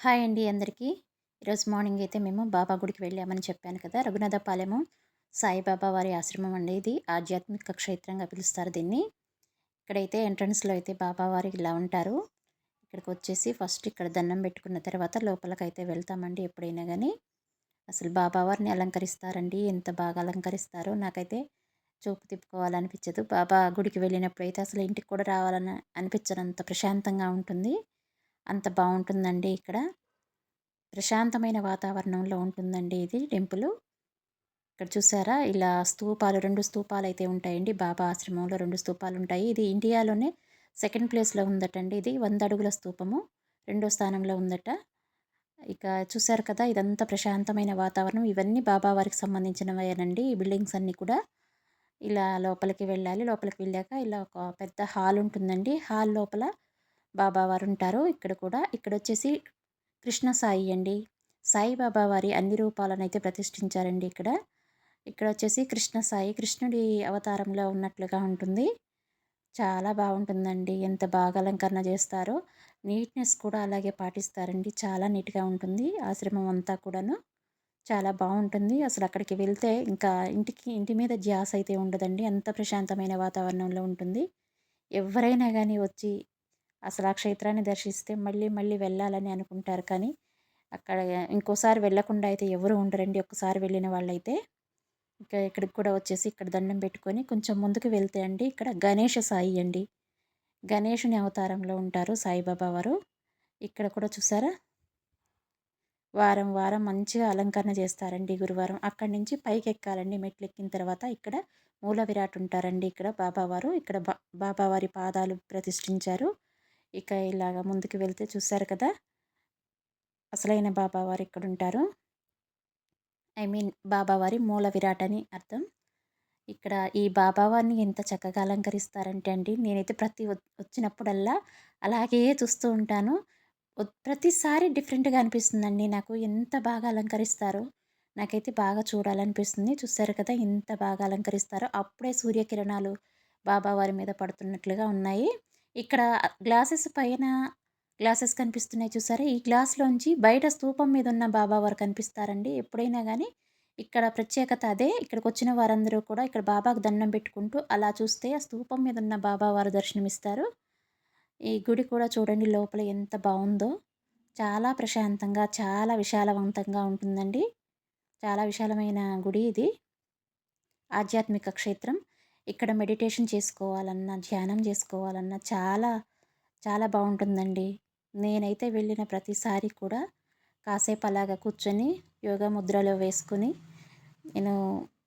Hi అండి అందరికీ. ఈరోజు మార్నింగ్ అయితే మేము బాబా గుడికి వెళ్ళామని చెప్పాను కదా రఘునాథపాలెము సాయిబాబా వారి ఆశ్రమం అండి ఇది. ఆధ్యాత్మిక క్షేత్రంగా పిలుస్తారు దీన్ని. ఇక్కడైతే ఎంట్రన్స్లో అయితే బాబా వారి ఇలా ఉంటారు. ఇక్కడికి వచ్చేసి ఫస్ట్ ఇక్కడ దండం పెట్టుకున్న తర్వాత లోపలికైతే వెళ్తామండి ఎప్పుడైనా కానీ అసలు బాబా వారిని అలంకరిస్తారండి ఎంత బాగా అలంకరిస్తారో నాకైతే చూపు తిప్పుకోవాలనిపించదు. బాబా గుడికి వెళ్ళినప్పుడు అయితే అసలు ఇంటికి కూడా రావాలని అనిపించనంత ప్రశాంతంగా ఉంటుంది. అంత బాగుంటుందండి ఇక్కడ. ప్రశాంతమైన వాతావరణంలో ఉంటుందండి ఇది టెంపుల్. ఇక్కడ చూసారా? ఇలా స్తూపాలు రెండు స్తూపాలు అయితే ఉంటాయండి. బాబా ఆశ్రమంలో రెండు స్తూపాలు ఉంటాయి ఇది ఇండియాలోనే సెకండ్ ప్లేస్లో ఉందటండి ఇది. వంద అడుగుల స్తూపము. రెండో స్థానంలో ఉందట. ఇక చూసారు కదా? ఇదంతా ప్రశాంతమైన వాతావరణం. ఇవన్నీ బాబా వారికి సంబంధించినవేనండి. ఈ బిల్డింగ్స్ అన్నీ కూడా. ఇలా లోపలికి వెళ్ళాలి. లోపలికి వెళ్ళాక ఇలా ఒక పెద్ద హాల్ ఉంటుందండి హాల్ లోపల బాబావారు ఉంటారు ఇక్కడ కూడా ఇక్కడ వచ్చేసి కృష్ణ సాయి అండి. సాయిబాబా వారి అన్ని రూపాలను అయితే ప్రతిష్ఠించారండి ఇక్కడ. ఇక్కడ వచ్చేసి కృష్ణ సాయి కృష్ణుడి అవతారంలో ఉన్నట్లుగా ఉంటుంది. చాలా బాగుంటుందండి. ఎంత బాగా అలంకరణ చేస్తారో. నీట్నెస్ కూడా అలాగే పాటిస్తారండి. చాలా నీట్గా ఉంటుంది. ఆశ్రమం అంతా కూడాను చాలా బాగుంటుంది. అసలు అక్కడికి వెళ్తే ఇంకా ఇంటికి ఇంటి మీద ధ్యాస అయితే ఉండదండి. అంత ప్రశాంతమైన వాతావరణంలో ఉంటుంది. ఎవరైనా కానీ వచ్చి అసలు ఆ క్షేత్రాన్ని దర్శిస్తే మళ్ళీ మళ్ళీ వెళ్ళాలని అనుకుంటారు. కానీ అక్కడ ఇంకోసారి వెళ్ళకుండా అయితే ఎవరు ఉండరండి. ఒక్కసారి వెళ్ళిన వాళ్ళైతే ఇంకా ఇక్కడికి కూడా వచ్చేసి ఇక్కడ దండం పెట్టుకొని కొంచెం ముందుకు వెళ్తే అండి ఇక్కడ గణేష సాయి అండి. గణేషుని అవతారంలో ఉంటారు సాయిబాబా వారు. ఇక్కడ కూడా చూసారా? వారం వారం మంచిగా అలంకరణ చేస్తారండి గురువారం. అక్కడి నుంచి పైకి ఎక్కాలండి మెట్లు ఎక్కిన తర్వాత ఇక్కడ మూల విరాట్ ఉంటారండి. ఇక్కడ బాబావారు ఇక్కడ బా బాబావారి పాదాలు ప్రతిష్ఠించారు. ఇక ఇలాగ ముందుకు వెళ్తే చూసారు కదా! అసలైన బాబావారు ఇక్కడ ఉంటారు ఐ మీన్ బాబావారి మూల విరాట్ అని అర్థం. ఇక్కడ ఈ బాబావారిని ఎంత చక్కగా అలంకరిస్తారంటే అండి నేనైతే ప్రతి వచ్చినప్పుడల్లా అలాగే చూస్తూ ఉంటాను. ప్రతిసారి డిఫరెంట్గా అనిపిస్తుందండి నాకు ఎంత బాగా అలంకరిస్తారో. నాకైతే బాగా చూడాలనిపిస్తుంది. చూసారు కదా ఎంత బాగా అలంకరిస్తారో. అప్పుడే సూర్యకిరణాలు బాబావారి మీద పడుతున్నట్లుగా ఉన్నాయి. ఇక్కడ గ్లాసెస్ పైన గ్లాసెస్ కనిపిస్తున్నాయి చూసారా? ఈ గ్లాస్లోంచి బయట స్తూపం మీద ఉన్న బాబా వారు కనిపిస్తారండి. ఎప్పుడైనా కానీ ఇక్కడ ప్రత్యేకత అదే. ఇక్కడికి వచ్చిన వారందరూ కూడా ఇక్కడ బాబాకు దండం పెట్టుకుంటూ అలా చూస్తే ఆ స్తూపం మీద ఉన్న బాబావారు దర్శనమిస్తారు. ఈ గుడి కూడా చూడండి లోపల ఎంత బాగుందో చాలా ప్రశాంతంగా చాలా విశాలవంతంగా ఉంటుందండి. చాలా విశాలమైన గుడి ఇది. ఆధ్యాత్మిక క్షేత్రం. ఇక్కడ మెడిటేషన్ చేసుకోవాలన్నా ధ్యానం చేసుకోవాలన్నా చాలా చాలా బాగుంటుందండి. నేనైతే వెళ్ళిన ప్రతిసారి కూడా కాసేపు అలాగ కూర్చొని యోగా ముద్రలో వేసుకుని నేను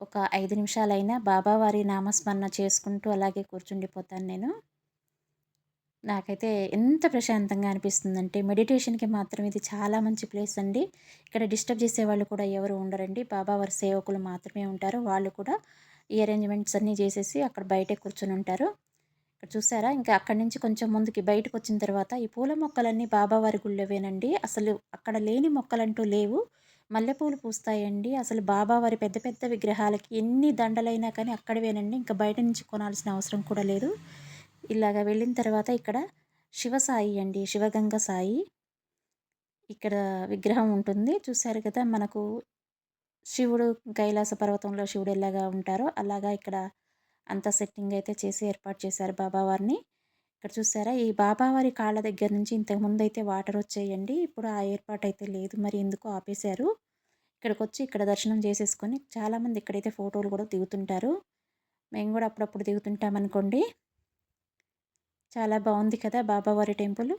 ఒక ఐదు నిమిషాలైనా బాబావారి నామస్మరణ చేసుకుంటూ అలాగే కూర్చుండిపోతాను నేను. నాకైతే ఎంత ప్రశాంతంగా అనిపిస్తుందంటే మెడిటేషన్కి మాత్రం ఇది చాలా మంచి ప్లేస్ అండి. ఇక్కడ డిస్టర్బ్ చేసే వాళ్ళు కూడా ఎవరు ఉండరండి. బాబావారి సేవకులు మాత్రమే ఉంటారు. వాళ్ళు కూడా ఈ అరేంజ్మెంట్స్ అన్నీ చేసేసి అక్కడ బయటే కూర్చొని ఉంటారు. ఇక్కడ చూసారా? ఇంకా అక్కడి నుంచి కొంచెం ముందుకి బయటకు వచ్చిన తర్వాత ఈ పూల మొక్కలన్నీ బాబావారి గుళ్ళవేనండి. అసలు అక్కడ లేని మొక్కలంటూ లేవు. మల్లెపూలు పూస్తాయండి. అసలు బాబావారి పెద్ద పెద్ద విగ్రహాలకి ఎన్ని దండలైనా కానీ అక్కడవేనండి. ఇంకా బయట నుంచి కొనాల్సిన అవసరం కూడా లేదు. ఇలాగ వెళ్ళిన తర్వాత ఇక్కడ శివసాయి అండి. శివగంగ సాయి. ఇక్కడ విగ్రహం ఉంటుంది. చూశారు కదా? మనకు శివుడు కైలాస పర్వతంలో శివుడు ఎలాగా ఉంటారో అలాగా ఇక్కడ అంత సెట్టింగ్ అయితే చేసి ఏర్పాటు చేశారు బాబావారిని ఇక్కడ చూసారా ఈ బాబావారి కాళ్ళ దగ్గర నుంచి ఇంతకుముందు అయితే వాటర్ వచ్చేయండి ఇప్పుడు ఆ ఏర్పాటు అయితే లేదు మరి ఎందుకు ఆపేశారు? ఇక్కడికి వచ్చి ఇక్కడ దర్శనం చేసేసుకొని చాలామంది ఇక్కడైతే ఫోటోలు కూడా దిగుతుంటారు. మేము కూడా అప్పుడప్పుడు దిగుతుంటాం అనుకోండి చాలా బాగుంది కదా బాబావారి టెంపుల్.